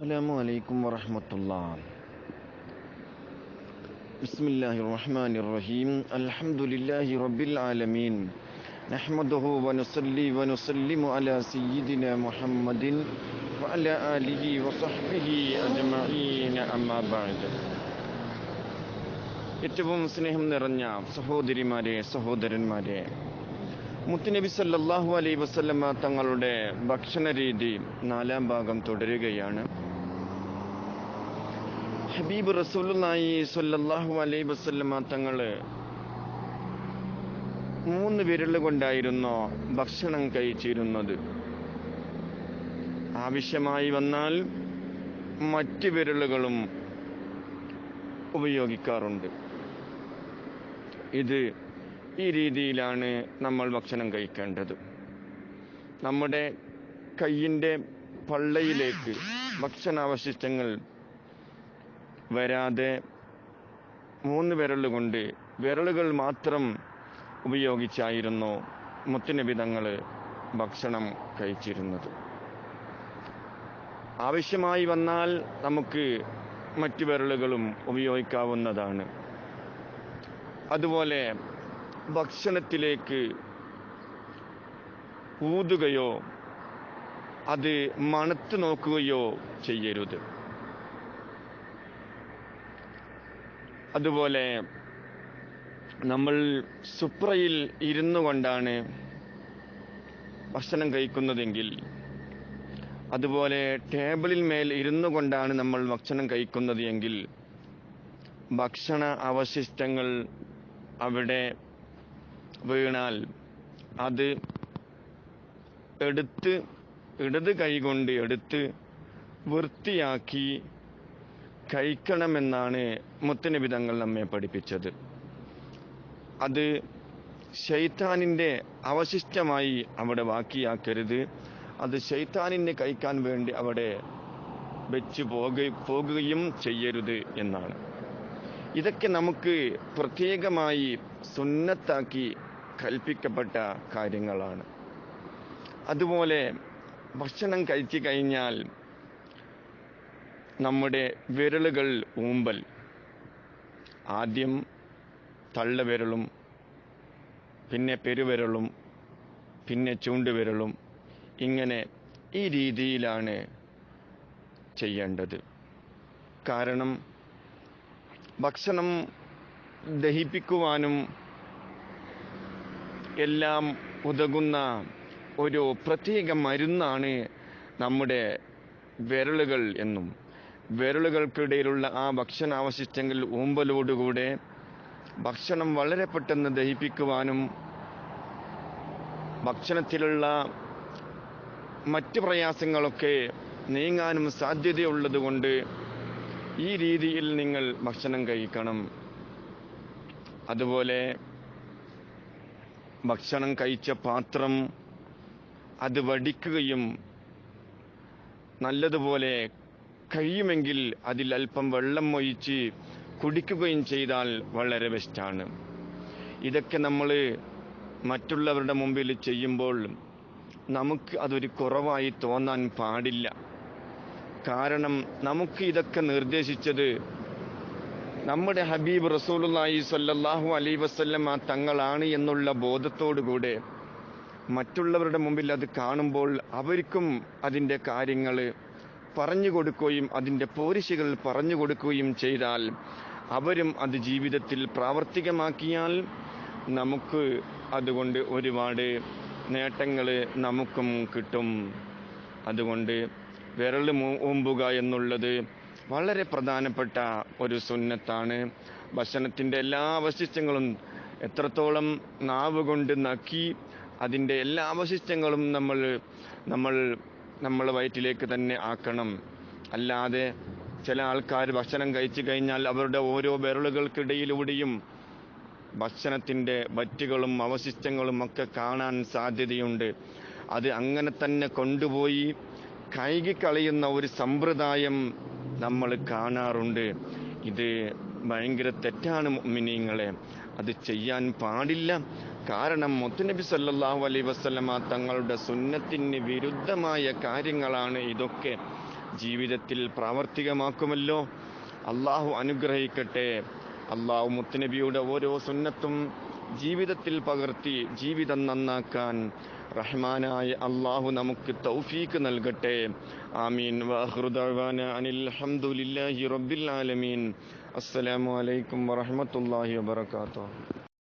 السلام عليكم ورحمة الله بسم الله الرحمن الرحيم الحمد لله رب العالمين نحمده ونصلي ونسلم على سيدنا محمد وعلى آله وصحبه أجمعين أما بعد ഏറ്റവും സ്നേഹം നിറഞ്ഞ സഹോദരിമാരെ സഹോദരന്മാരെ മുത്തുനബി സല്ലല്ലാഹു അലൈ വസല്ലമ തങ്ങളുടെ ഭക്ഷണ രീതി നാലാം ഭാഗം തുടരുകയാണ് ഹബീബ് റസൂലുള്ളാഹി സ്വല്ലല്ലാഹു അലൈ വസല്ലമ തങ്ങൾ മൂന്ന് വിരൽ കൊണ്ടായിരുന്നു ഭക്ഷണം കഴിച്ചിരുന്നത്. ആവശ്യമായി വന്നാൽ മറ്റ് വിരലുകളും ഉപയോഗിക്കാറുണ്ട്. ഇത് ഈ രീതിയിലാണ് നമ്മൾ ഭക്ഷണം കഴിക്കേണ്ടത്. നമ്മുടെ കയ്യിന്റെ പള്ളയിലേക്ക് ഭക്ഷണാവശിഷ്ടങ്ങൾ വരാതെ മൂന്ന് വിരലുകൊണ്ട് വിരലുകൾ മാത്രം ഉപയോഗിച്ചായിരുന്നു മുത്തുനബി തങ്ങൾ ഭക്ഷണം കഴിച്ചിരുന്നത്. ആവശ്യമായി വന്നാൽ നമുക്ക് മറ്റു വിരലുകളും ഉപയോഗിക്കാവുന്നതാണ്. അതുപോലെ ഭക്ഷണത്തിലേക്ക് ഊതുകയോ അത് മണത്ത് നോക്കുകയോ ചെയ്യരുത്. അതുപോലെ നമ്മൾ സുപ്രയിൽ ഇരുന്നു കൊണ്ടാണ് ഭക്ഷണം കഴിക്കുന്നതെങ്കിൽ അതുപോലെ ടേബിളിൽ മേൽ ഇരുന്നു കൊണ്ടാണ് നമ്മൾ ഭക്ഷണം കഴിക്കുന്നത് എങ്കിൽ ഭക്ഷണ അവശിഷ്ടങ്ങൾ അവിടെ വീണാൽ അത് എടുത്ത് ഇടത് കൈകൊണ്ട് എടുത്ത് വൃത്തിയാക്കി കഴിക്കണമെന്നാണ് മുത്തനബി തങ്ങൾ നമ്മെ പഠിപ്പിച്ചത്. അത് ശൈത്താനിന്റെ അവശിഷ്ടമായി അവിടെ ബാക്കിയാക്കരുത്. അത് ശൈത്താനിനെ കഴിക്കാൻ വേണ്ടി അവിടെ വെച്ച് പോക പോകുകയും ചെയ്യരുത് എന്നാണ്. ഇതൊക്കെ നമുക്ക് പ്രത്യേകമായി സുന്നത്താക്കി കൽപ്പിക്കപ്പെട്ട കാര്യങ്ങളാണ്. അതുപോലെ ഭക്ഷണം കഴിച്ചു കഴിഞ്ഞാൽ നമ്മുടെ വിരലുകൾ ഊമ്പൽ. ആദ്യം തള്ളവിരലും പിന്നെ പെരുവിരലും പിന്നെ ചൂണ്ടുവിരലും ഇങ്ങനെ ഈ രീതിയിലാണ് ചെയ്യേണ്ടത്. കാരണം ഭക്ഷണം ദഹിപ്പിക്കുവാനും എല്ലാം ഉതകുന്ന ഒരു പ്രത്യേക മരുന്നാണ് നമ്മുടെ വിരലുകൾ എന്നും. വിരലുകൾക്കിടയിലുള്ള ആ ഭക്ഷണാവശിഷ്ടങ്ങൾ ഊമ്പലോടുകൂടെ ഭക്ഷണം വളരെ പെട്ടെന്ന് ദഹിപ്പിക്കുവാനും ഭക്ഷണത്തിലുള്ള മറ്റ് പ്രയാസങ്ങളൊക്കെ നീങ്ങാനും സാധ്യതയുള്ളതുകൊണ്ട് ഈ രീതിയിൽ നിങ്ങൾ ഭക്ഷണം കഴിക്കണം. അതുപോലെ ഭക്ഷണം കഴിച്ച പാത്രം അത് വടിക്കുകയും നല്ലതുപോലെ കഴിയുമെങ്കിൽ അതിൽ അല്പം വെള്ളം ഒഴിച്ച് കുടിക്കുകയും ചെയ്താൽ വളരെ ബെസ്റ്റാണ് ഇതൊക്കെ നമ്മൾ മറ്റുള്ളവരുടെ മുമ്പിൽ ചെയ്യുമ്പോൾ നമുക്ക് അതൊരു കുറവായി തോന്നാൻ പാടില്ല. കാരണം നമുക്ക് ഇതൊക്കെ നിർദ്ദേശിച്ചത് നമ്മുടെ ഹബീബ് റസൂലുള്ളാഹി സ്വല്ലല്ലാഹു അലൈ ആ തങ്ങളാണ് എന്നുള്ള ബോധത്തോടുകൂടെ മറ്റുള്ളവരുടെ മുമ്പിൽ അത് കാണുമ്പോൾ അവർക്കും അതിന്റെ കാര്യങ്ങൾ പറഞ്ഞു കൊടുക്കുകയും അതിന്റെ പോരിശകൾ പറഞ്ഞു കൊടുക്കുകയും ചെയ്താൽ അവരും അത് ജീവിതത്തിൽ പ്രാവർത്തികമാക്കിയാൽ നമുക്ക് അതുകൊണ്ട് ഒരുപാട് നേട്ടങ്ങൾ നമുക്കും കിട്ടും. അതുകൊണ്ട് വിരൽ ഓമ്പുക എന്നുള്ളത് വളരെ പ്രധാനപ്പെട്ട ഒരു സുന്നത്താണ്. ഭക്ഷണത്തിന്റെ എല്ലാ അവശിഷ്ടങ്ങളും എത്രത്തോളം നാവ് കൊണ്ട് നക്കി അതിന്റെ എല്ലാ അവശിഷ്ടങ്ങളും നമ്മൾ നമ്മൾ നമ്മൾ വയറ്റിലേക്ക് തന്നെ ആക്കണം. അല്ലാതെ ചില ആൾക്കാർ ഭക്ഷണം കഴിച്ചു കഴിഞ്ഞാൽ അവരുടെ ഓരോ വിരലുകൾക്കിടയിലൂടെയും ഭക്ഷണത്തിന്റെ വറ്റുകളും അവശിഷ്ടങ്ങളും ഒക്കെ കാണാൻ സാധ്യതയുണ്ട്. അത് അങ്ങനെ തന്നെ കൊണ്ടുപോയി കഴുകിക്കളയുന്ന ഒരു സമ്പ്രദായം നമ്മൾ കാണാറുണ്ട്. ഇത് ഭയങ്കര തെറ്റാണ് മിനിങ്ങളെ അത് ചെയ്യാൻ പാടില്ല. കാരണം മുത്തുനബി സല്ലാഹു അലൈ വസ്ലമ തങ്ങളുടെ സുന്നത്തിന് വിരുദ്ധമായ കാര്യങ്ങളാണ് ഇതൊക്കെ ജീവിതത്തിൽ പ്രാവർത്തികമാക്കുമല്ലോ. അള്ളാഹു അനുഗ്രഹിക്കട്ടെ. അള്ളാഹു മുത്തുനബിയുടെ ഓരോ സുന്നത്തും ജീവിതത്തിൽ പകർത്തി ജീവിതം നന്നാക്കാൻ റഹ്മാനായ അള്ളാഹു നമുക്ക് തൗഫീക്ക് നൽകട്ടെ. ആമീൻ. വാഹൃദാന അനിൽ ഹംദുലില്ലാഹി റബ്ബിൽ ആലമീൻ. അസ്സലാമു അലൈക്കും വറഹ്മത്തുള്ളാഹി വബറകാതുഹു.